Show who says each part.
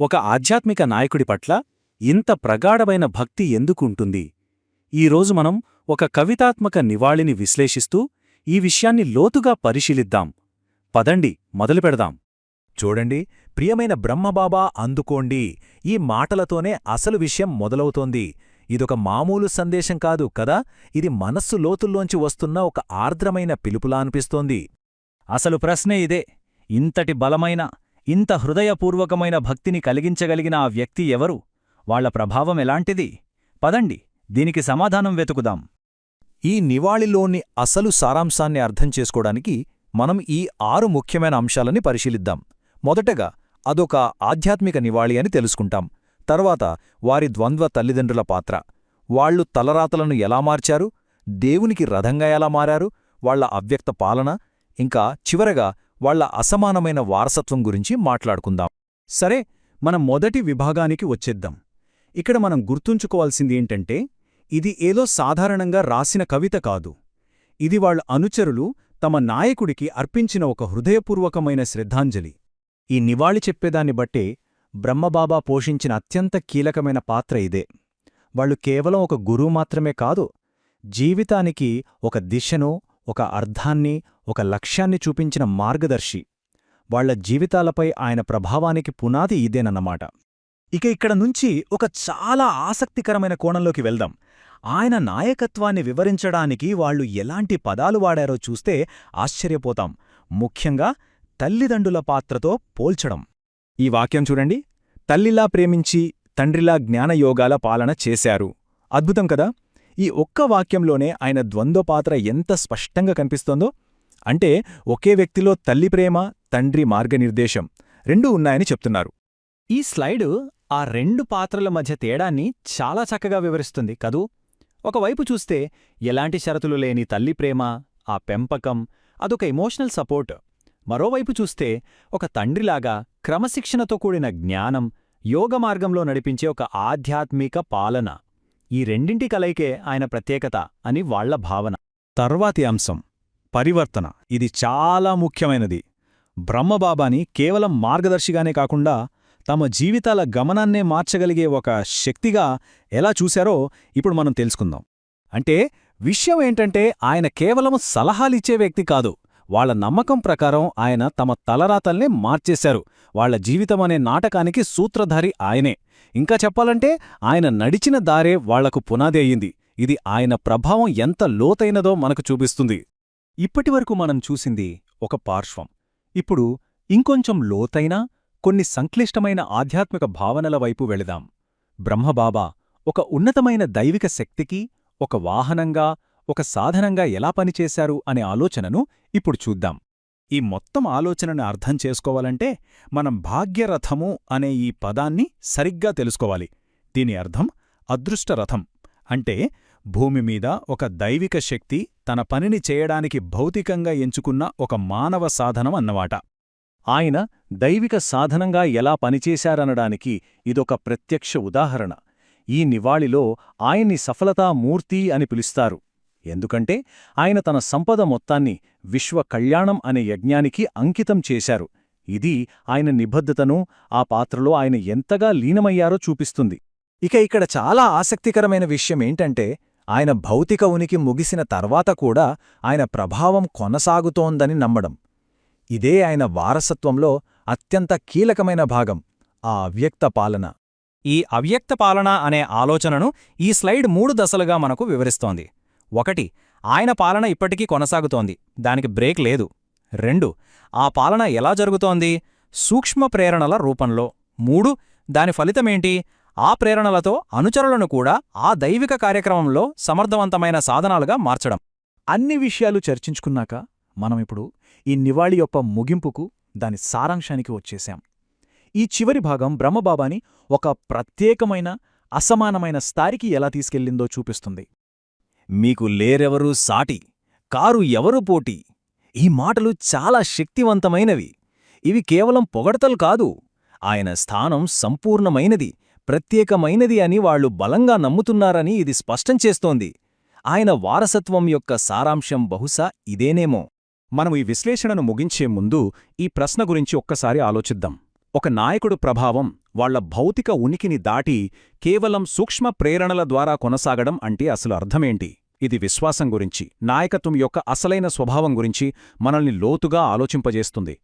Speaker 1: ఒక ఆధ్యాత్మిక నాయకుడి పట్ల ఇంత ప్రగాఢమైన భక్తి ఎందుకుంటుంది? ఈరోజు మనం ఒక కవితాత్మక నివాళిని విశ్లేషిస్తూ ఈ విషయాన్ని లోతుగా పరిశీలిద్దాం. పదండి మొదలుపెడదాం
Speaker 2: చూడండి ప్రియమైన బ్రహ్మబాబా అందుకోండి. ఈ మాటలతోనే అసలు విషయం మొదలవుతోంది. ఇదొక మామూలు సందేశం కాదు కదా? ఇది మనస్సు లోతుల్లోంచి వస్తున్న ఒక ఆర్ద్రమైన పిలుపులా అనిపిస్తోంది.
Speaker 3: అసలు ప్రశ్నే ఇదే. ఇంతటి బలమైన ఇంత హృదయపూర్వకమైన భక్తిని కలిగించగలిగిన ఆ వ్యక్తి ఎవరు? వాళ్ళ ప్రభావం ఎలాంటిది? పదండి దీనికి సమాధానం వెతుకుదాం.
Speaker 2: ఈ నివాళిలోని అసలు సారాంశాన్ని అర్థం చేసుకోవడానికి మనం ఈ ఆరు ముఖ్యమైన అంశాలని పరిశీలిద్దాం. మొదటగా అదొక ఆధ్యాత్మిక నివాళి అని తెలుసుకుంటాం. తర్వాత వారి ద్వంద్వ తల్లిదండ్రుల పాత్ర. వాళ్ళు తలరాతలను ఎలా మార్చారు? దేవునికి రథంగా ఎలా మారారు? వాళ్ళ అవ్యక్త పాలన? ఇంకా చివరగా వాళ్ళ అసమానమైన వారసత్వం గురించి మాట్లాడుకుందాం.
Speaker 4: సరే మనం మొదటి విభాగానికి వచ్చేద్దాం. ఇక్కడ మనం గుర్తుంచుకోవాల్సింది ఏంటంటే ఇది ఏదో సాధారణంగా రాసిన కవిత కాదు. ఇది వాళ్ళ అనుచరులు తమ నాయకుడికి అర్పించిన ఒక హృదయపూర్వకమైన శ్రద్ధాంజలి.
Speaker 5: ఈ నివాళి చెప్పేదాన్ని బట్టే బ్రహ్మబాబా పోషించిన అత్యంత కీలకమైన పాత్ర ఇదే. వాళ్ళు కేవలం ఒక గురువు మాత్రమే కాదు జీవితానికి ఒక దిశను ఒక అర్థాన్ని ఒక లక్ష్యాన్ని చూపించిన మార్గదర్శి. వాళ్ళ జీవితాలపై ఆయన ప్రభావానికి పునాది ఇదేనన్నమాట.
Speaker 4: ఇక ఇక్కడ నుంచి ఒక చాలా ఆసక్తికరమైన కోణంలోకి వెళ్దాం. ఆయన నాయకత్వాన్ని వివరించడానికి వాళ్ళు ఎలాంటి పదాలు వాడారో చూస్తే ఆశ్చర్యపోతాం. ముఖ్యంగా తల్లిదండ్రుల పాత్రతో పోల్చడం. ఈ వాక్యం చూడండి. తల్లిలా ప్రేమించి తండ్రిలా జ్ఞానయోగాల పాలన చేశారు. అద్భుతం కదా? ఈ ఒక్క వాక్యంలోనే ఆయన ద్వంద్వ పాత్ర ఎంత స్పష్టంగా కనిపిస్తోందో అంటే ఒకే వ్యక్తిలో తల్లి ప్రేమ తండ్రి మార్గనిర్దేశం రెండూ ఉన్నాయని చెప్తున్నారు.
Speaker 5: ఈ స్లైడు ఆ రెండు పాత్రల మధ్య తేడాన్ని చాలా చక్కగా వివరిస్తుంది కదూ? ఒకవైపు చూస్తే ఎలాంటి షరతులు లేని తల్లి ప్రేమ ఆ పెంపకం అదొక ఎమోషనల్ సపోర్ట్. మరోవైపు చూస్తే ఒక తండ్రిలాగా క్రమశిక్షణతో కూడిన జ్ఞానం యోగ మార్గంలో నడిపించే ఒక ఆధ్యాత్మిక పాలన. ఈ రెండింటి కలయికే ఆయన ప్రత్యేకత అని వాళ్ళ భావన.
Speaker 4: తర్వాతి అంశం. పరివర్తన. ఇది చాలా ముఖ్యమైనది. బ్రహ్మబాబాని కేవలం మార్గదర్శిగానే కాకుండా తమ జీవితాల గమనాన్నే మార్చగలిగే ఒక శక్తిగా ఎలా చూశారో ఇప్పుడు మనం తెలుసుకుందాం. అంటే విషయం ఏంటంటే ఆయన కేవలం సలహాలిచ్చే వ్యక్తి కాదు. వాళ్ళ నమ్మకం ప్రకారం ఆయన తమ తలరాతల్నే మార్చేశారు. వాళ్ళ జీవితమనే నాటకానికి సూత్రధారి ఆయనే. ఇంకా చెప్పాలంటే ఆయన నడిచిన దారే వాళ్ళకు పునాది అయ్యింది. ఇది ఆయన ప్రభావం ఎంత లోతైనదో మనకు చూపిస్తుంది. ఇప్పటివరకు మనం చూసింది ఒక పార్శ్వం. ఇప్పుడు ఇంకొంచెం లోతైన కొన్ని సంక్లిష్టమైన ఆధ్యాత్మిక భావనల వైపు వెళదాం. బ్రహ్మబాబా ఒక ఉన్నతమైన దైవిక శక్తికి ఒక వాహనంగా ఒక సాధనంగా ఎలా పనిచేశారు అనే ఆలోచనను ఇప్పుడు చూద్దాం. ఈ మొత్తం ఆలోచనను అర్థం చేసుకోవాలంటే మనం భాగ్యరథము అనే ఈ పదాన్ని సరిగ్గా తెలుసుకోవాలి. దీని అర్థం అదృష్టరథం. అంటే భూమి మీద ఒక దైవిక శక్తి తన పనిని చేయడానికి భౌతికంగా ఎంచుకున్న ఒక మానవ సాధనం అన్నమాట. ఆయన దైవిక సాధనంగా ఎలా పనిచేశారనడానికి ఇదొక ప్రత్యక్ష ఉదాహరణ. ఈ నివాళిలో ఆయన్ని సఫలతా మూర్తి అని పిలుస్తారు. ఎందుకంటే ఆయన తన సంపద మొత్తాన్ని విశ్వ కళ్యాణం అనే యజ్ఞానికి అంకితం చేశారు. ఇది ఆయన నిబద్ధతను ఆ పాత్రలో ఆయన ఎంతగా లీనమయ్యారో చూపిస్తుంది.
Speaker 2: ఇక ఇక్కడ చాలా ఆసక్తికరమైన విషయం ఏంటంటే ఆయన భౌతిక ఉనికి ముగిసిన తర్వాత కూడా ఆయన ప్రభావం కొనసాగుతోందని నమ్మడం. ఇదే ఆయన వారసత్వంలో అత్యంత కీలకమైన భాగం ఆ అవ్యక్త పాలన.
Speaker 5: ఈ అవ్యక్త పాలన అనే ఆలోచనను ఈ స్లైడ్ మూడు దశలుగా మనకు వివరిస్తోంది. ఒకటి ఆయన పాలన ఇప్పటికీ కొనసాగుతోంది. దానికి బ్రేక్ లేదు. రెండు ఆ పాలన ఎలా జరుగుతోంది? సూక్ష్మ ప్రేరణల రూపంలో. మూడు దాని ఫలితమేంటి? ఆ ప్రేరణలతో అనుచరులను కూడా ఆ దైవిక కార్యక్రమంలో సమర్థవంతమైన సాధనాలుగా మార్చడం.
Speaker 4: అన్ని విషయాలు చర్చించుకున్నాక మనమిప్పుడు ఈ నివాళి యొక్క ముగింపుకు దాని సారాంశానికి వచ్చేశాం. ఈ చివరి భాగం బ్రహ్మబాబాని ఒక ప్రత్యేకమైన అసమానమైన స్థాయికి ఎలా తీసుకెళ్ళిందో చూపిస్తుంది.
Speaker 2: మీకు లేరెవరూ సాటి కారు ఎవరు పోటీ ఈ మాటలు చాలా శక్తివంతమైనవి. ఇవి కేవలం పొగడతలు కాదు ఆయన స్థానం సంపూర్ణమైనది. ప్రత్యేకమైనది అని వాళ్ళు బలంగా నమ్ముతున్నారని ఇది స్పష్టం చేస్తోంది. ఆయన వారసత్వం యొక్క సారాంశం బహుశా ఇదేనేమో.
Speaker 4: మనం ఈ విశ్లేషణను ముగించే ముందు ఈ ప్రశ్న గురించి ఒక్కసారి ఆలోచిద్దాం. ఒక నాయకుడు ప్రభావం వాళ్ళ భౌతిక ఉనికిని దాటి కేవలం సూక్ష్మ ప్రేరణల ద్వారా కొనసాగడం అంటే అసలు అర్థమేంటి? ఇది విశ్వాసం గురించి నాయకత్వం యొక్క అసలైన స్వభావం గురించి మనల్ని లోతుగా ఆలోచింపజేస్తుంది.